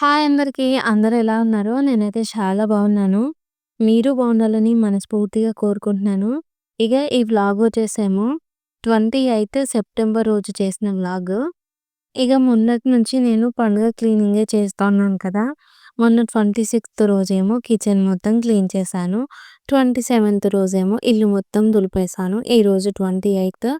Hi అందరికి. అందరు ఎలా ఉన్నారు? నేనైతే చాలా బాగున్నాను. మీరు బాగుండాలని మనస్ఫూర్తిగా కోరుకుంటున్నాను. ఇక ఈ వ్లాగ్ వచ్చేసేమో 28 సెప్టెంబర్ రోజు చేసిన వ్లాగ్. ఇక మొన్నటి నుంచి నేను పండుగ క్లీనింగే చేస్తున్నాను కదా! మొన్న 26థ్ రోజేమో కిచెన్ మొత్తం క్లీన్ చేశాను. 27థ్ రోజేమో ఇల్లు మొత్తం దులిపేశాను. ఈరోజు 28థ్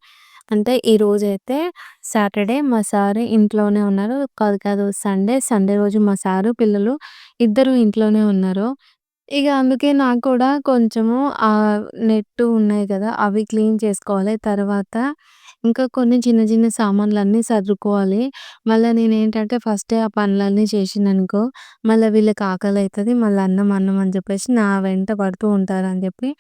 అంటే ఈరోజైతే సాటర్డే మా సార్ ఇంట్లోనే ఉన్నారు. కాదు కాదు సండే. సండే రోజు మా సారు, పిల్లలు ఇద్దరు ఇంట్లోనే ఉన్నారు. ఇక అందుకే నాకు కూడా కొంచెము ఆహ్, నెట్టు ఉన్నాయి కదా! అవి క్లీన్ చేసుకోవాలి. తర్వాత ఇంకా కొన్ని చిన్న చిన్న సామాన్లన్నీ సర్దుకోవాలి. మళ్ళా నేనేంటంటే ఫస్టే ఆ పనులన్నీ చేసిననుకో మళ్ళా వీళ్ళకి ఆకలైతది. మళ్ళా అన్నం అన్నం అని చెప్పేసి నా వెంట పడుతూ ఉంటారని చెప్పి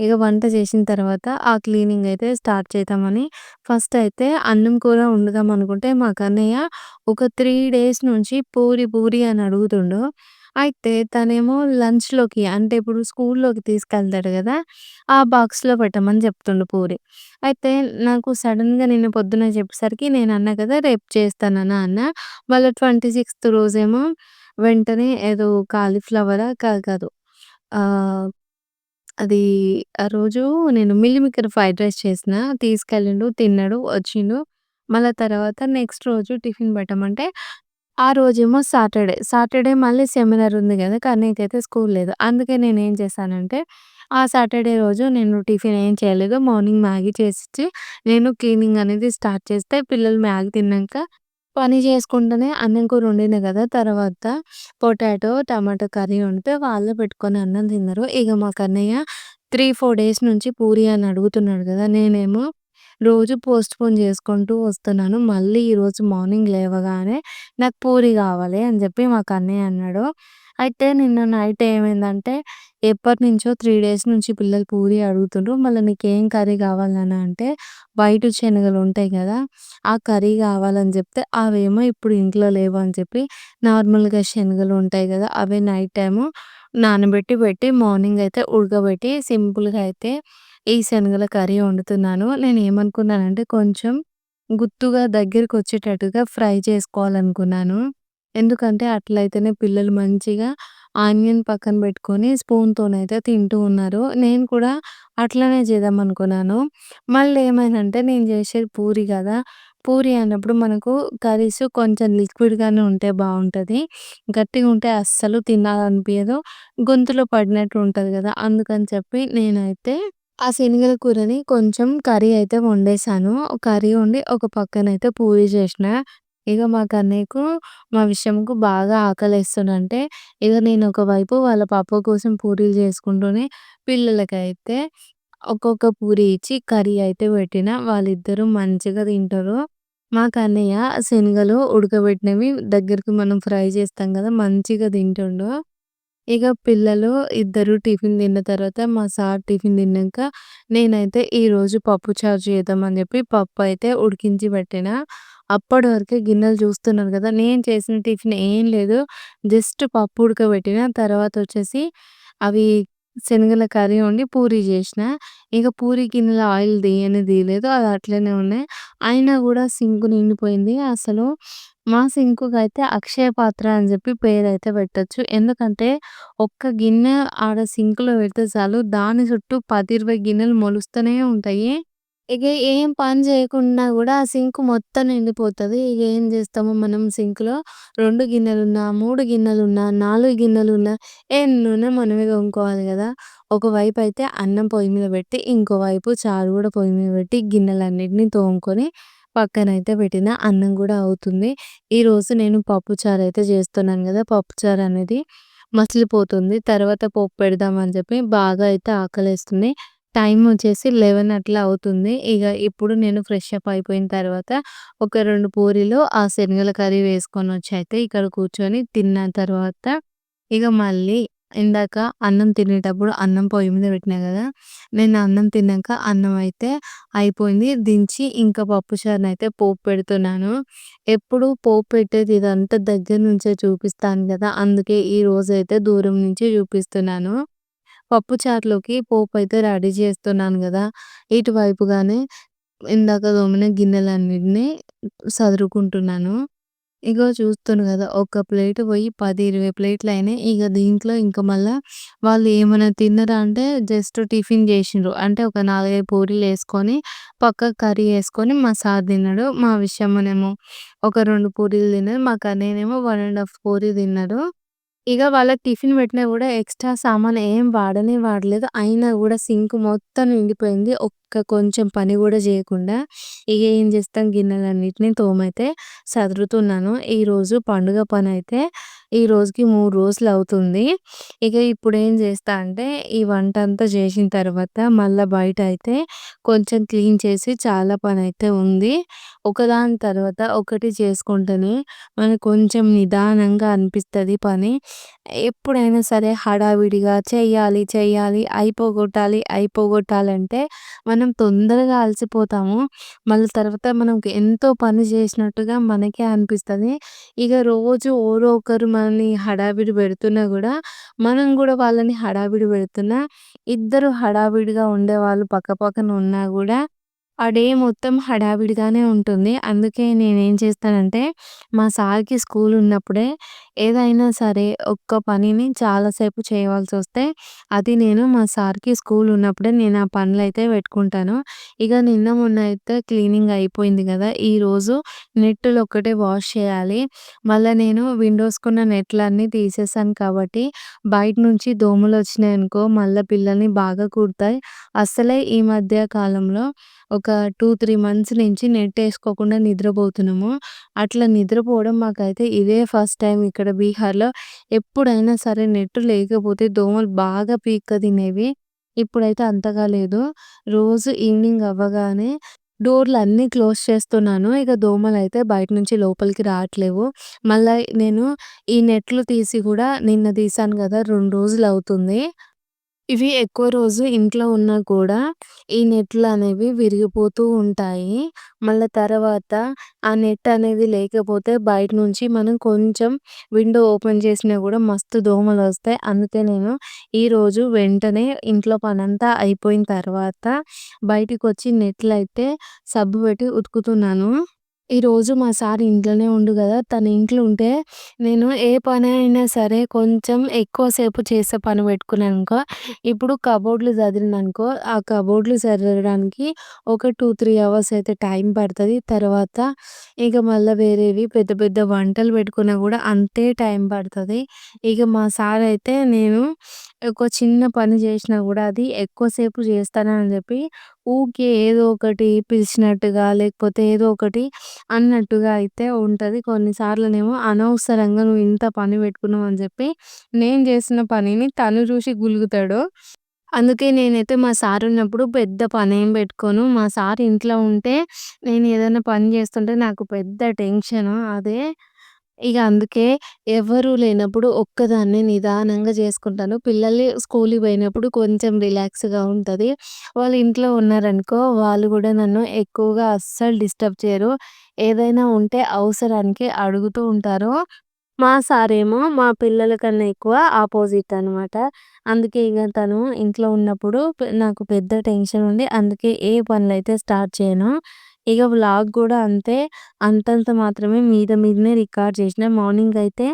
ఇక వంట చేసిన తర్వాత ఆ క్లీనింగ్ అయితే స్టార్ట్ చేద్దామని ఫస్ట్ అయితే అన్నం కూర వండుదాం అనుకుంటే మా కన్నయ్య ఒక 3 డేస్ నుంచి పూరి పూరి అని అడుగుతుండు. అయితే తనేమో లంచ్‌లోకి అంటే ఇప్పుడు స్కూల్‌లోకి తీసుకెళ్తాడు కదా! ఆ బాక్స్‌లో పెట్టమని చెప్తుండు పూరి. అయితే నాకు సడెన్‌గా నిన్న పొద్దున్న చెప్పేసరికి నేను అన్నా కదా! రేపు చేస్తానన్న అన్నా. ట్వంటీ 26థ్ రోజేమో వెంటనే ఏదో కాలీఫ్లవరా కాదు కాదు. ఆహ్, అది ఆ రోజు నేను మిల్ ఫ్రైడ్ రైస్ చేసిన. తీసుకెళ్ళిండు, తిన్నాడు, వచ్చిండు. మళ్ళా తర్వాత నెక్స్ట్ రోజు టిఫిన్ పెట్టమంటే ఆ రోజేమో సాటర్డే. సాటర్డే మళ్ళీ సెమినార్ ఉంది కదా! నీకైతే స్కూల్ లేదు. అందుకే నేనేం చేశానంటే ఆ సాటర్డే రోజు నేను టిఫిన్ ఏం చేయలేదు. మార్నింగ్ మ్యాగీ చేసిచ్చి నేను క్లీనింగ్ అనేది స్టార్ట్ చేస్తే పిల్లలు మ్యాగీ తిన్నాక పని చేసుకుంటూనే అన్నం కూర వండిన కదా! తర్వాత పొటాటో, టమాటో కర్రీ వండితే వాళ్ళే పెట్టుకొని అన్నం తిన్నారు. ఇక మా కన్నయ్య 3, 4 డేస్ నుంచి పూరి అని అడుగుతున్నాడు కదా! నేనేమో రోజు పోస్ట్‌పోన్ చేసుకుంటూ వస్తున్నాను. మళ్ళీ ఈరోజు మార్నింగ్ లేవగానే నాకు పూరి కావాలి అని చెప్పి మా కన్నయ్య అన్నాడు. అయితే నిన్న నైట్ ఏమైందంటే ఎప్పటినుంచో 3 డేస్ నుంచి పిల్లలు పూరి అడుగుతుండ్రు. మళ్ళీ నీకేం కర్రీ కావాలి నాన్న అంటే వైట్ శనగలు ఉంటాయి కదా! ఆ కర్రీ కావాలని చెప్తే అవేమో ఇప్పుడు ఇంట్లో లేవు అని చెప్పి నార్మల్‌గా శనగలు ఉంటాయి కదా! అవే నైట్ టైము నానబెట్టి పెట్టి మార్నింగ్ అయితే ఉడకబెట్టి సింపుల్‌గా అయితే ఈ శనగల కర్రీ వండుతున్నాను. నేను ఏమనుకున్నానంటే కొంచెం గుత్తుగా దగ్గరికొచ్చేటట్టుగా ఫ్రై చేసుకోవాలనుకున్నాను. ఎందుకంటే అట్లయితేనే పిల్లలు మంచిగా ఆనియన్ పక్కన పెట్టుకొని స్పూన్‌తోనైతే తింటూ ఉన్నారు. నేను కూడా అట్లనే చేద్దాం అనుకున్నాను. మళ్ళీ ఏమైందంటే నేను చేసేది పూరి కదా! పూరి అన్నప్పుడు మనకు కర్రీస్ కొంచెం లిక్విడ్‌గానే ఉంటే బాగుంటుంది గట్టిగా ఉంటే అస్సలు తినాలనిపించదు గొంతులో పడినట్టు ఉంటుంది కదా! అందుకని చెప్పి నేనైతే ఆ శనగల కూరని కొంచెం కర్రీ అయితే వండేశాను. కర్రీ వండి ఒక పక్కనైతే పూరి చేసిన. ఇక మా కన్నయ్యకు, మా విషయంకు బాగా ఆకలేస్తుందంటే ఇక నేను ఒకవైపు వాళ్ళ పాప కోసం పూరీలు చేసుకుంటూనే పిల్లలకైతే ఒక్కొక్క పూరి ఇచ్చి కర్రీ అయితే పెట్టిన. వాళ్ళిద్దరూ మంచిగా తింటారు. మా కన్నయ్య శనగలు ఉడకబెట్టినవి దగ్గరికి మనం ఫ్రై చేస్తాం కదా! మంచిగా తింటుండు. ఇక పిల్లలు ఇద్దరు టిఫిన్ తిన్న తర్వాత మా సార్ టిఫిన్ తిన్నాక నేనైతే ఈరోజు పప్పు పప్పుచారు చేద్దామని చెప్పి పప్పు అయితే ఉడికించి పెట్టిన. అప్పటి వరకే గిన్నెలు చూస్తున్నారు కదా! నేను చేసిన టిఫిన్ ఏం లేదు. జస్ట్ పప్పు ఉడకబెట్టిన. తర్వాత వచ్చేసి అవి శనగల కర్రీ వండి పూరి చేసిన. ఇక పూరి గిన్నెలో ఆయిల్ తీయని తీయలేదు. అది అట్లనే ఉన్నాయి. అయినా కూడా సింక్ నిండిపోయింది. అసలు మా సింకుకైతే అక్షయ పాత్ర అని చెప్పి పేరైతే పెట్టొచ్చు. ఎందుకంటే ఒక్క గిన్నె ఆడ సింక్‌లో పెడితే చాలు దాని చుట్టూ పది ఇరవై గిన్నెలు మొలుస్తూనే ఉంటాయి. ఇక ఏం పని చేయకుండా కూడా ఆ సింక్ మొత్తం నిండిపోతది. ఇక ఏం చేస్తాము మనం సింక్‌లో 2 గిన్నెలున్నా, 3 గిన్నెలున్నా, 4 గిన్నెలున్నా ఎన్నున్నా మనమే కొనుక్కోవాలి కదా! ఒకవైపు అయితే అన్నం పొయ్యి మీద పెట్టి, ఇంకోవైపు చారు కూడా పొయ్యి మీద పెట్టి గిన్నెలన్నిటిని తోముకొని పక్కనైతే పెట్టిన. అన్నం కూడా అవుతుంది. ఈరోజు నేను పప్పుచారు అయితే చేస్తున్నాను కదా! పప్పుచారు అనేది మసిలిపోతుంది. తర్వాత పోపు పెడదాం అని చెప్పి బాగా అయితే ఆకలేస్తుంది. టైం వచ్చేసి 11 అట్లా అవుతుంది. ఇక ఇప్పుడు నేను ఫ్రెష్ అప్ అయిపోయిన తర్వాత ఒక 2 పూరీలు ఆ శనగల కర్రీ వేసుకొని వచ్చి అయితే ఇక్కడ కూర్చొని తిన్న తర్వాత ఇక మళ్ళీ ఇందాక అన్నం తినేటప్పుడు అన్నం పొయ్యి మీద పెట్టినా కదా! నేను అన్నం తిన్నాక అన్నం అయితే అయిపోయింది. దించి ఇంకా పప్పుచారునైతే పోపు పెడుతున్నాను. ఎప్పుడు పోపు పెట్టేది ఇదంతా దగ్గర నుంచే చూపిస్తాను కదా! అందుకే ఈరోజైతే దూరం నుంచి చూపిస్తున్నాను. పప్పుచారులోకి పోపు అయితే రెడీ చేస్తున్నాను కదా! ఇటువైపుగానే ఇందాక తోమిన గిన్నెలన్నిటిని సదురుకుంటున్నాను. ఇగో చూస్తున్నారు కదా ఒక ప్లేట్ పోయి 10, 20 ప్లేట్‌లయినాయి. ఇగ దీంట్లో ఇంక మళ్ళా వాళ్ళు ఏమన్నా తిన్నరా అంటే జస్ట్ టిఫిన్ చేసిండ్రు అంటే ఒక 4, 5 పూరీలేసుకొని పక్కకు కర్రీ యేసుకొని మా సార్ తిన్నాడు. మా విషయమ్మనేమో ఒక 2 పూరీలు తిన్నది. మా కన్నయ్యనేమో 1 ½ పూరి తిన్నాడు. ఇక వాళ్ళకి టిఫిన్ పెట్టినా కూడా ఎక్స్‌ట్రా సామాను ఏం వాడనే వాడలేదు. అయినా కూడా సింక్ మొత్తం నిండిపోయింది. ఒక్క కొంచెం పని కూడా చేయకుండా ఇక ఏం చేస్తాం గిన్నెలన్నిటిని తోమైతే సదురుతున్నాను. ఈరోజు పండుగ పని అయితే ఈ రోజుకి 3 రోజులవుతుంది. ఇగ ఇప్పుడేం చేస్తా అంటే ఈ వంటంతా చేసిన తర్వాత మళ్ళా బయటయితే కొంచెం క్లీన్ చేసి చాలా పనైతే ఉంది. ఒకదాని తర్వాత ఒకటి చేసుకుంటేనే మనకు కొంచెం నిదానంగా అనిపిస్తది పని. ఎప్పుడైనా సరే హడావిడిగా చేయాలి, చేయాలి, అయిపోగొట్టాలి, అయిపోగొట్టాలంటే మనం తొందరగా అలసిపోతాము. మళ్ళీ తర్వాత మనకు ఎంతో పని చేసినట్టుగా మనకే అనిపిస్తది. ఇక రోజు ఎవరో ఒకరు మనల్ని హడావిడి పెడుతున్నా కూడా మనం కూడా వాళ్ళని హడావిడి పెడుతున్నా ఇద్దరు హడావిడిగా ఉండేవాళ్ళు పక్క పక్కన ఉన్నా కూడా ఆ డే మొత్తం హడావిడిగానే ఉంటుంది. అందుకే నేనేం చేస్తానంటే మా సార్‌కి స్కూల్ ఉన్నప్పుడే ఏదైనా సరే ఒక్క పనిని చాలాసేపు చేయవలసి వస్తే అది నేను మా సార్‌కి స్కూల్ ఉన్నప్పుడే నేను ఆ పనులైతే పెట్టుకుంటాను. ఇక నిన్న మొన్న అయితే క్లీనింగ్ అయిపోయింది కదా ఈరోజు నెట్టులొక్కటే వాష్ చేయాలి. మళ్ళా నేను విండోస్‌కున్న నెట్‌లన్నీ తీసేసాను కాబట్టి బయట నుంచి దోమలు వచ్చినాయి అనుకో మళ్ళా పిల్లల్ని బాగా కుడతాయి. అసలే ఈ మధ్య కాలంలో ఒక 2, 3 మంత్స్ నుంచి నెట్ వేసుకోకుండా నిద్రపోతున్నాము. అట్లా నిద్రపోవడం మాకైతే ఇదే ఫస్ట్ టైం ఇక్కడ బీహార్‌లో. ఎప్పుడైనా సరే నెట్ లేకపోతే దోమలు బాగా పీక్క తినేవి. ఇప్పుడైతే అంతగా లేదు. రోజు ఈవినింగ్ అవ్వగానే డోర్లు అన్నీ క్లోజ్ చేస్తున్నాను. ఇక దోమలు అయితే బయట నుంచి లోపలికి రావట్లేవు. మళ్ళీ నేను ఈ నెట్లు తీసి కూడా నిన్న తీశాను గదా! 2 రోజులవుతుంది. ఇవి ఎక్కువ రోజు ఇంట్లో ఉన్నా కూడా ఈ నెట్లు అనేవి విరిగిపోతూ ఉంటాయి. మళ్ళా తర్వాత ఆ నెట్ అనేది లేకపోతే బయట నుంచి మనం కొంచెం విండో ఓపెన్ చేసినా కూడా మస్తు దోమలు వస్తాయి అందుకే నేను ఈరోజు వెంటనే ఇంట్లో పనంతా అయిపోయిన తర్వాత బయటికొచ్చి నెట్‌లయితే సబ్బు పెట్టి ఉతుకుతున్నాను. ఈరోజు మా సార్ ఇంట్లోనే ఉండు కదా తను ఇంట్లో ఉంటే నేను ఏ పని అయినా సరే కొంచెం ఎక్కువసేపు చేసే పని పెట్టుకున్నాననుకో ఇప్పుడు కబోర్డ్‌లు సదిరిననుకో ఆ కబోర్డ్‌లు చదవడానికి ఒక 2, 3 అవర్స్ అయితే టైం పడుతుంది. తర్వాత ఇక మళ్ళీ వేరేవి పెద్ద పెద్ద వంటలు పెట్టుకున్నా కూడా అంతే టైం పడుతుంది. ఇక మా సార్ అయితే నేను ఒక చిన్న పని చేసినా కూడా అది ఎక్కువసేపు చేస్తానని చెప్పి ఊకే ఏదో ఒకటి పిలిచినట్టుగా లేకపోతే ఏదో ఒకటి అన్నట్టుగా అయితే ఉంటది. కొన్నిసార్లునేమో అనవసరంగా నువ్వు ఇంత పని పెట్టుకున్నావు అని జెప్పి నేను చేసిన పనిని తను చూసి గులుగుతాడు. అందుకే నేనైతే మా సార్ ఉన్నప్పుడు పెద్ద పని ఏం పెట్టుకోను. మా సార్ ఇంట్లో ఉంటే నేను ఏదైనా పని చేస్తుంటే నాకు పెద్ద టెన్షన్ అదే. ఇక అందుకే ఎవరు లేనప్పుడు ఒక్కదాన్నే నిదానంగా చేసుకుంటాను. పిల్లలు స్కూల్‌కి పోయినప్పుడు కొంచెం రిలాక్స్‌గా ఉంటది. వాళ్ళు ఇంట్లో ఉన్నారనుకో వాళ్ళు గూడా నన్ను ఎక్కువగా అస్సలు డిస్టర్బ్ చేయరు. ఏదైనా ఉంటే అవసరానికి అడుగుతూ ఉంటారు. మా సారేమో మా పిల్లల కన్నా ఎక్కువ ఆపోజిట్ అనమాట. అందుకే ఇక తను ఇంట్లో ఉన్నప్పుడు నాకు పెద్ద టెన్షన్ ఉండి అందుకే ఏ పనులైతే స్టార్ట్ చేయను. ఇక వ్లాగ్ కూడా అంతే. అంతంత మాత్రమే మీద మీదనే రికార్డ్ చేసిన. మార్నింగ్ అయితే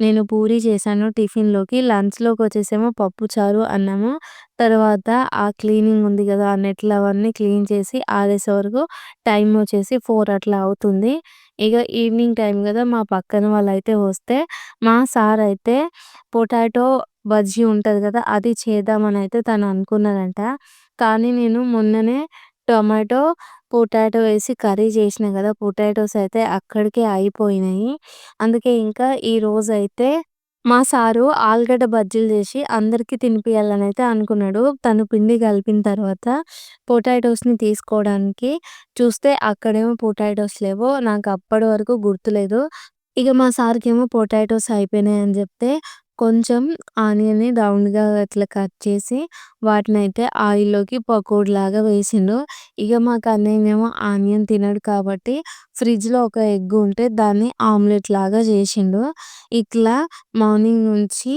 నేను పూరి చేశాను టిఫిన్‌లోకి. లంచ్లోకి వచ్చేసేమో పప్పు చారు, అన్నము. తర్వాత ఆ క్లీనింగ్ ఉంది కదా ఆ నెట్లు అవన్నీ క్లీన్ చేసి ఆరేసే వరకు టైం వచ్చేసి ఫోర్ అట్లా అవుతుంది. ఇక ఈవినింగ్ టైం కదా మా పక్కన వాళ్ళైతే వస్తే మా సార్ అయితే పొటాటో బజ్జీ ఉంటుంది కదా అది చేద్దామని అయితే తను అనుకున్నారంట. కానీ నేను మొన్ననే టొమాటో, పొటాటో వేసి కర్రీ చేసినా కదా పొటాటోస్ అయితే అక్కడికే అయిపోయినాయి. అందుకే ఇంకా ఈరోజైతే మా సారు ఆలుగడ్డ బజ్జీలు చేసి అందరికీ తినిపియాలని అయితే అనుకున్నాడు. తను పిండి కలిపిన తర్వాత పొటాటోస్‌ని తీసుకోవడానికి చూస్తే అక్కడేమో పొటాటోస్ లేవు. నాకు అప్పటి వరకు గుర్తులేదు. ఇక మా సార్‌కేమో పొటాటోస్ అయిపోయినాయి అని చెప్తే కొంచెం ఆనియన్‌ని రౌండ్‌గా అట్లా కట్ చేసి వాటినైతే ఆయిల్‌లోకి పకోడీలాగా వేసిండు. ఇక మాకు అన్నయ్యనేమో ఆనియన్ తినడు కాబట్టి ఫ్రిడ్జ్‌లో ఒక ఎగ్ ఉంటే దాన్ని ఆమ్లెట్ లాగా చేసిండు. ఇట్లా మార్నింగ్ నుంచి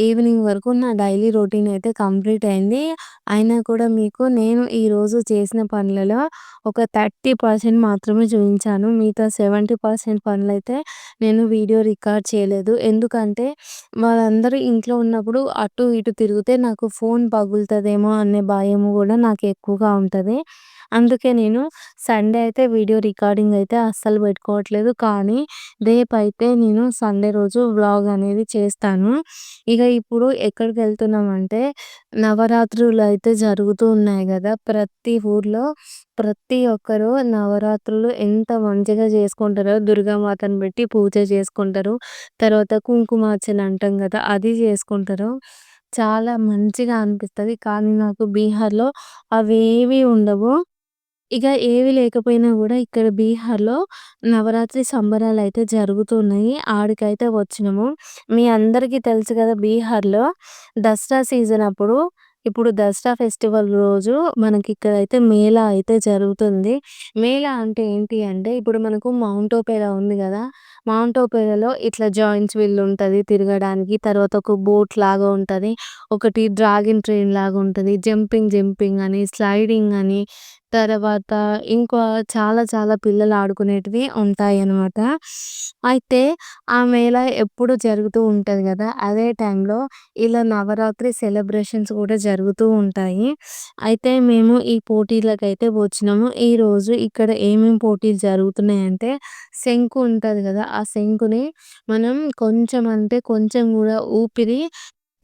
ఈవినింగ్ వరకు నా డైలీ రొటీన్ అయితే కంప్లీట్ అయింది. అయినా కూడా మీకు నేను ఈరోజు చేసిన పనులలో ఒక థర్టీ పర్సెంట్ మాత్రమే చూపించాను. మిగతా సెవెంటీ పర్సెంట్ పనులైతే నేను వీడియో రికార్డ్ చేయలేదు. ఎందుకంటే మా వాళ్ళందరూ ఇంట్లో ఉన్నప్పుడు అటు ఇటు తిరిగితే నాకు ఫోన్ పగులుతుందేమో అనే భయం కూడా నాకు ఎక్కువగా ఉంటుంది. అందుకే నేను సండే అయితే వీడియో రికార్డింగ్ అయితే అస్సలు పెట్టుకోవట్లేదు. కానీ రేపైతే నేను సండే రోజు వ్లాగ్ అనేది చేస్తాను. ఇక ఇప్పుడు ఎక్కడికి వెళ్తున్నాం అంటే నవరాత్రులు అయితే జరుగుతూ ఉన్నాయి కదా ప్రతి ఊర్లో ప్రతి ఒక్కరు నవరాత్రులు ఎంత మంచిగా చేసుకుంటారో దుర్గామాతను పెట్టి పూజ చేసుకుంటారు. తర్వాత కుంకుమార్చన అంటాం కదా అది చేసుకుంటారు. చాలా మంచిగా అనిపిస్తుంది కానీ నాకు బీహార్‌లో అవేవి ఉండవు. ఇక ఏవి లేకపోయినా గూడా ఇక్కడ బీహార్‌లో నవరాత్రి సంబరాలైతే జరుగుతున్నాయి. ఆడికైతే వచ్చినాము. మీ అందరికీ తెలుసు కదా! బీహార్‌లో దసరా సీజన్ అప్పుడు ఇప్పుడు దసరా ఫెస్టివల్ రోజు మనకి ఇక్కడైతే మేళా అయితే జరుగుతుంది. మేళా అంటే ఏంటి అంటే ఇప్పుడు మనకు మౌంట్ ఓపెరా ఉంది గదా! మౌంట్ ఓపెరాలో ఇట్లా జాయింట్స్ వీల్ ఉంటది తిరగడానికి. తర్వాత ఒక బోట్ లాగా ఉంటది. ఒకటి డ్రాగన్ ట్రైన్ లాగా ఉంటది. జంపింగ్ జంపింగ్ అని, స్లైడింగ్ అని, తర్వాత ఇంకా చాలా చాలా పిల్లలు ఆడుకునేటివి ఉంటాయన్నమాట. అయితే ఆ మేళ ఎప్పుడు జరుగుతూ ఉంటది కదా అదే టైంలో ఇలా నవరాత్రి సెలబ్రేషన్స్ కూడా జరుగుతూ ఉంటాయి. అయితే మేము ఈ పోటీలకైతే వచ్చినాము. ఈరోజు ఇక్కడ ఏమేం పోటీలు జరుగుతున్నాయంటే శంకు ఉంటది కదా ఆ శంకుని మనం కొంచెం అంటే కొంచెం కూడా ఊపిరి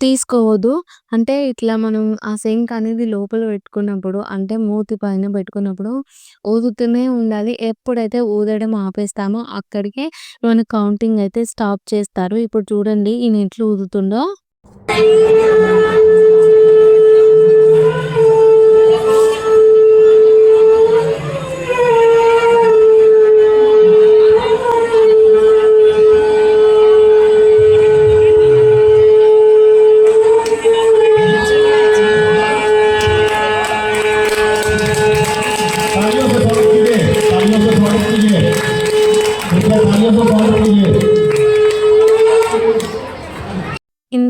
తీసుకోవద్దు. అంటే ఇట్లా మనం ఆ సింక్ అనేది లోపల పెట్టుకున్నప్పుడు అంటే మూతి పైన పెట్టుకున్నప్పుడు ఊదుతూనే ఉండాలి. ఎప్పుడైతే ఊదడం ఆపేస్తామో అక్కడికే మన కౌంటింగ్ అయితే స్టాప్ చేస్తారు. ఇప్పుడు చూడండి ఈయన ఎట్లా ఊదుతుండో.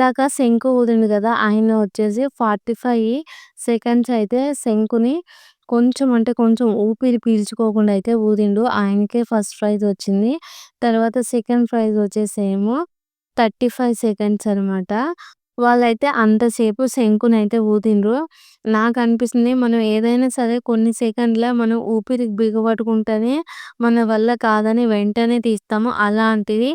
ఇందాక శంకు ఊదిండు కదా ఆయన వచ్చేసి 45 సెకండ్స్ అయితే శంకుని కొంచెం అంటే కొంచెం ఊపిరి పీల్చుకోకుండా అయితే ఊదిండు. ఆయనకే ఫస్ట్ ప్రైజ్ వచ్చింది. తర్వాత సెకండ్ ప్రైజ్ వచ్చేసేమో 35 సెకండ్స్ అనమాట. వాళ్ళైతే అంతసేపు శంకునైతే ఊదిండ్రు. నాకు అనిపిస్తుంది మనం ఏదైనా సరే కొన్ని సెకండ్ల మనం ఊపిరి బిగపట్టుకుంటేనే మన వల్ల కాదని వెంటనే తీస్తాము. అలాంటిది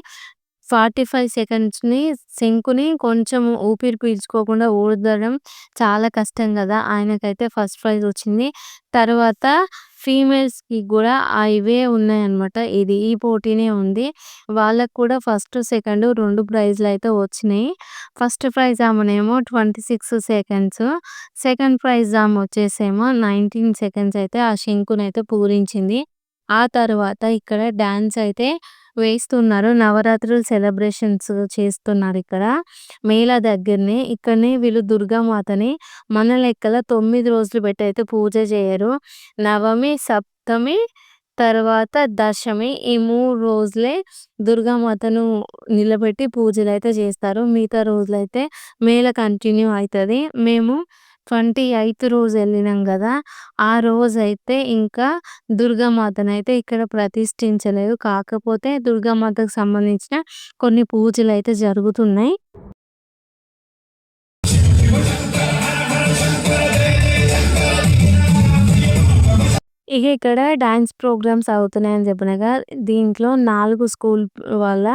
45 సెకండ్స్‌ని శంకుని కొంచెం ఊపిరి పీల్చుకోకుండా ఊదడం చాలా కష్టం కదా ఆయనకైతే ఫస్ట్ ప్రైజ్ వచ్చింది. తర్వాత ఫీమేల్స్‌కి కూడా ఆహ్, ఇవే ఉన్నాయన్నమాట. ఇది ఈ పోటీనే ఉంది. వాళ్ళకు కూడా ఫస్ట్, సెకండ్ 2 ప్రైజ్‌లయితే వచ్చినాయి. ఫస్ట్ ప్రైజ్ ఆమెనేమో 26 సెకండ్స్. సెకండ్ ప్రైజ్ ఆమె వచ్చేసేమో 19 సెకండ్స్ అయితే ఆ శంకునైతే పూరించింది. ఆ తర్వాత ఇక్కడ డ్యాన్స్ అయితే వేస్తున్నారు. నవరాత్రులు సెలబ్రేషన్స్ చేస్తున్నారు ఇక్కడ మేళా దగ్గరనే. ఇక్కడనే వీళ్ళు దుర్గామాతని మన లెక్కల తొమ్మిది రోజులు పెట్టి అయితే పూజ చేయరు. నవమి, సప్తమి తర్వాత దశమి ఈ మూడు రోజులే దుర్గామాతను నిలబెట్టి పూజలు అయితే చేస్తారు. మిగతా రోజులైతే మేళ కంటిన్యూ అవుతుంది మేము 28థ్ రోజు వెళ్ళినాం కదా ఆ రోజైతే ఇంకా దుర్గామాతనైతే ఇక్కడ ప్రతిష్ఠించలేదు. కాకపోతే దుర్గామాతకు సంబంధించిన కొన్ని పూజలు అయితే జరుగుతున్నాయి. ఇక ఇక్కడ డాన్స్ ప్రోగ్రామ్స్ అవుతున్నాయని చెప్పినగా దీంట్లో నాలుగు స్కూల్ వాళ్ళ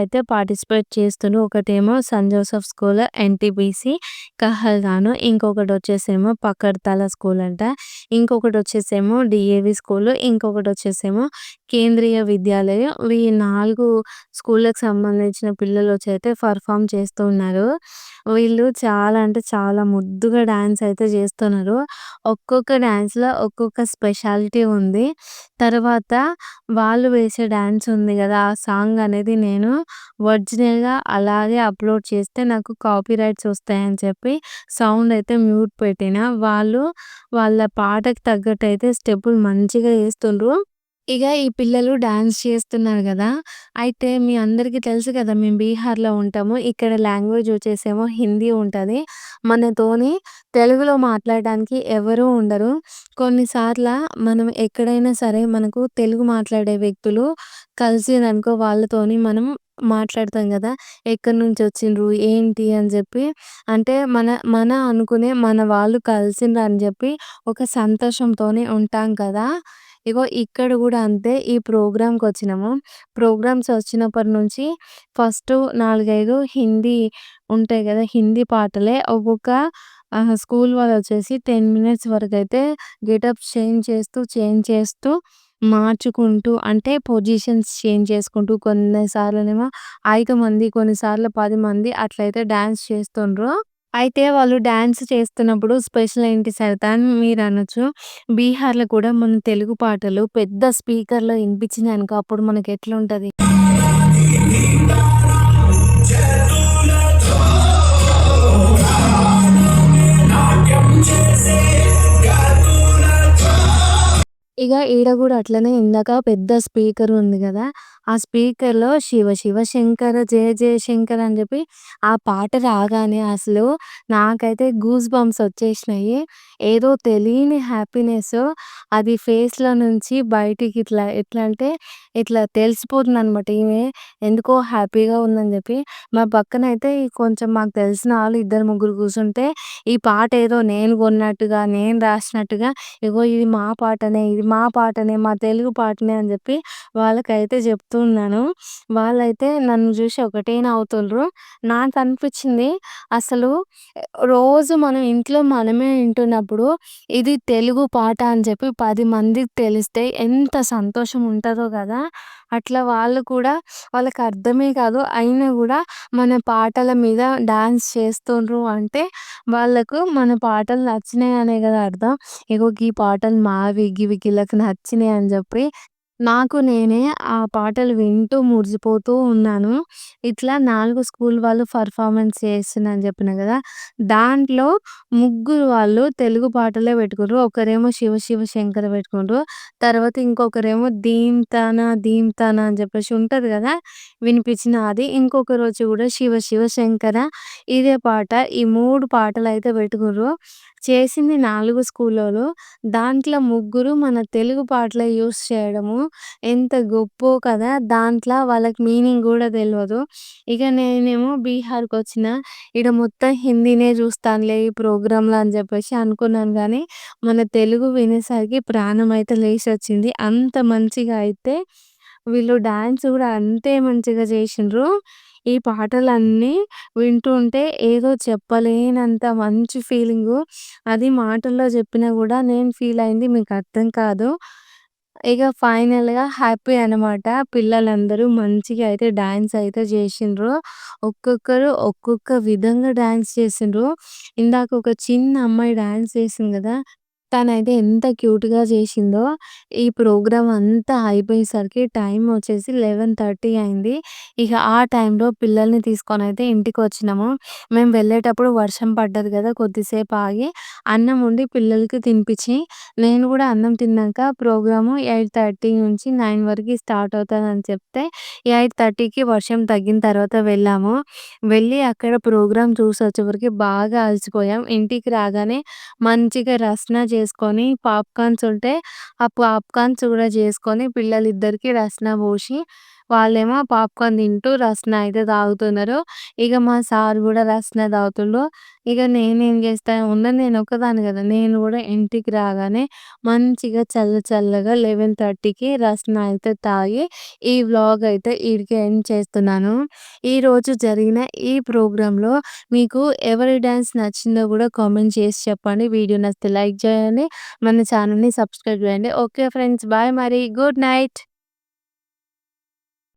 అయితే పార్టిసిపేట్ చేస్తున్నారు. ఒకటేమో saint Joseph school NTPC Kahalgaon. ఇంకొకటొచ్చేసేమో పకడ్తల స్కూల్ అంట. ఇంకొకటి వచ్చేసేమో డిఏవి స్కూల్. ఇంకొకటి వచ్చేసేమో కేంద్రీయ విద్యాలయం. ఈ నాలుగు స్కూళ్ళకు సంబంధించిన పిల్లలు వచ్చి అయితే పర్ఫామ్ చేస్తున్నారు వీళ్ళు చాలా అంటే చాలా ముద్దుగా డాన్స్ అయితే చేస్తున్నారు. ఒక్కొక్క డ్యాన్స్లో ఒక్కొక్క స్పెషాలిటీ ఉంది. తర్వాత వాళ్ళు వేసే డ్యాన్స్ ఉంది కదా ఆ సాంగ్ అనేది నేను ఒరిజినల్‌గా అలాగే అప్‌లోడ్ చేస్తే నాకు కాపీరైట్స్ వస్తాయని చెప్పి సౌండ్ అయితే మ్యూట్ పెట్టిన వాళ్ళు వాళ్ళ పాటకు తగ్గట్టు అయితే స్టెప్పులు మంచిగా వేస్తుండ్రు ఇక ఈ పిల్లలు డాన్స్ చేస్తున్నారు కదా అయితే మీ అందరికీ తెలుసు కదా! మేము బీహార్‌లో ఉంటాము. ఇక్కడ లాంగ్వేజ్ వచ్చేసేమో హిందీ ఉంటది. మనతోని తెలుగులో మాట్లాడడానికి ఎవరూ ఉండరు. కొన్నిసార్ల మనం ఎక్కడైనా సరే మనకు తెలుగు మాట్లాడే వ్యక్తులు కలిసిరనుకో వాళ్ళతోని మనం మాట్లాడతాం కదా ఎక్కడి నుంచి వచ్చిండ్రు? ఏంటి? అని చెప్పి అంటే మన మన అనుకునే మన వాళ్ళు కలిసిండ్రు అని చెప్పి ఒక సంతోషంతోనే ఉంటాం కదా! ఇగో ఇక్కడ కూడా అంతే. ఈ ప్రోగ్రామ్‌కొచ్చినాము. ప్రోగ్రామ్స్ వచ్చినప్పటి నుంచి ఫస్ట్ నాలుగైదు హిందీ ఉంటాయి కదా హిందీ పాటలే ఒక్కొక్క స్కూల్ వాళ్ళు వచ్చేసి టెన్ మినిట్స్ వరకు అయితే గెటప్ చేంజ్ చేస్తూ, చేంజ్ చేస్తూ, మార్చుకుంటూ అంటే పొజిషన్స్ చేంజ్ చేసుకుంటూ కొన్నిసార్లనేమో 5 మంది, కొన్నిసార్లు పది మంది అట్లయితే డ్యాన్స్ చేస్తుండ్రు. అయితే వాళ్ళు డాన్స్ చేస్తున్నప్పుడు స్పెషల్ ఏంటి సరిత అని మీరు అనొచ్చు. బీహార్‌లో కూడా మన తెలుగు పాటలు పెద్ద స్పీకర్‌లో ఇనిపించినాయనుకో అప్పుడు మనకెట్లుంటది? ఇగ ఈడ గూడా అట్లనే ఇందాక పెద్ద స్పీకర్ ఉంది గదా! ఆ స్పీకర్‌లో 'శివ శివ శంకర జయ జయ శంకర' అని చెప్పి ఆ పాట రాగానే అసలు నాకైతే గూస్ బంప్స్ వచ్చేసినాయి. ఏదో తెలియని హ్యాపీనెస్ అది ఫేస్‌లో నుంచి బయటికి ఇట్లా ఎట్లా అంటే ఇట్లా తెలిసిపోతుందనమాట. ఈమె ఎందుకో హ్యాపీగా ఉందని చెప్పి మా పక్కనైతే కొంచెం మాకు తెలిసిన వాళ్ళు ఇద్దరు, ముగ్గురు కూర్చుంటే ఈ పాట ఏదో నేను కొన్నట్టుగా, నేను రాసినట్టుగా ఇగో ఇది మా పాటనే, ఇది మా పాటనే, మా తెలుగు పాటనే అని చెప్పి వాళ్ళకైతే చెప్తున్నాను. వాళ్ళైతే నన్ను చూసి ఒకటే నవ్వుతుండ్రు. నాకనిపించింది అసలు రోజు మనం ఇంట్లో మనమే వింటున్నప్పుడు ఇది తెలుగు పాట అని చెప్పి పది మందికి తెలిస్తే ఎంత సంతోషం ఉంటుందో కదా అట్లా వాళ్ళు కూడా వాళ్ళకి అర్థమే కాదు. అయినా కూడా మన పాటల మీద డాన్స్ చేస్తుండ్రు అంటే వాళ్ళకు మన పాటలు నచ్చినాయి అనే కదా అర్థం. ఇగో గీ పాటలు మావి గివి వీళ్ళకి నచ్చినాయి అని చెప్పి నాకు నేనే ఆ పాటలు వింటూ మురిసిపోతూ ఉన్నాను. ఇట్లా 4 స్కూల్ వాళ్ళు పెర్ఫార్మన్స్ అని చెప్పినా కదా! దాంట్లో ముగ్గురు వాళ్ళు తెలుగు పాటలే పెట్టుకుర్రు. ఒకరేమో 'శివ శివ శంకర' పెట్టుకుండ్రు. తర్వాత ఇంకొకరేమో 'ధీమ్ తాన అని చెప్పేసి ఉంటది కదా వినిపించిన అది. ఇంకొక రోజు కూడా 'శివ శివ శంకర' ఇదే పాట. ఈ 3 పాటలైతే పెట్టుకుర్రు. చేసింది నాలుగు స్కూళ్ళలో. దాంట్లో ముగ్గురు మన తెలుగు పాటలే యూస్ చేయడము. ఎంత గొప్పో కదా! దాంట్లో వాళ్ళకి మీనింగ్ కూడా తెలియదు ఇక నేనేమో బీహార్‌కొచ్చిన. ఈడ మొత్తం హిందీనే చూస్తానులే ఈ ప్రోగ్రాంలో అని చెప్పేసి అనుకున్నాను. కానీ మన తెలుగు వినేసరికి ప్రాణం అయితే లేచి వచ్చింది. అంత మంచిగా అయితే వీళ్ళు డ్యాన్స్ కూడా అంతే మంచిగా చేసిండ్రు. ఈ పాటలన్నీ వింటుంటే ఏదో చెప్పలేనంత మంచి ఫీలింగు. అది మాటల్లో చెప్పినా గూడా నేను ఫీల్ అయింది మీకు అర్థం కాదు. ఇక ఫైనల్‌గా హ్యాపీ అనమాట. పిల్లలందరూ మంచిగా అయితే డాన్స్ అయితే చేసిండ్రు ఒక్కొక్కరు ఒక్కొక్క విధంగా డాన్స్ చేసిండ్రు. ఇందాక ఒక చిన్న అమ్మాయి డాన్స్ చేసింది గదా! తనైతే ఎంత క్యూట్‌గా చేసిందో ఈ ప్రోగ్రామ్ అంతా అయిపోయేసరికి టైం వచ్చేసి 11:30 అయింది. ఇక ఆ టైంలో పిల్లల్ని తీసుకొనైతే ఇంటికొచ్చినాము. మేము వెళ్ళేటప్పుడు వర్షం పడ్డది కదా కొద్దిసేపు ఆగి అన్నం వండి పిల్లలకి తినిపించి, నేను కూడా అన్నం తిన్నాక ప్రోగ్రాము 8:30 నుంచి 9 వరకి స్టార్ట్ అవుతదని చెప్తే 8:30కి వర్షం తగ్గిన తర్వాత వెళ్ళాము. వెళ్ళి అక్కడ ప్రోగ్రామ్ చూసొచ్చేవరకి బాగా అలసిపోయాం. ఇంటికి రాగానే మంచిగా రస్నా చేసుకొని, పాప్‌కార్న్స్ ఉంటే ఆ పాప్‌కార్న్స్ గూడా చేసుకొని పిల్లలిద్దరికీ రస్నా పోసి, వాళ్ళేమో పాప్‌కార్న్ తింటూ రస్నా అయితే తాగుతున్నారు. ఇక మా సార్ గూడా రస్నా తాగుతుండు. ఇక నేనేం జేస్తా నేను నేనొక్కదాన్ని కదా నేను గూడా ఇంటికి రాగానే మంచిగా చల్ల చల్లగా 11:30కి రస్నా అయితే తాగి ఈ వ్లాగ్ అయితే ఈడికే ఎండ్ చేస్తున్నాను. ఈరోజు జరిగిన ఈ ప్రోగ్రామ్‌లో మీకు ఎవరి డ్యాన్స్ నచ్చిందో గూడా కామెంట్ చేసి చెప్పండి. వీడియో నచ్చితే లైక్ చేయండి. మన ఛానల్‌ని సబ్స్క్రైబ్ చేయండి. ఓకే ఫ్రెండ్స్ బాయ్ మరి. Good night.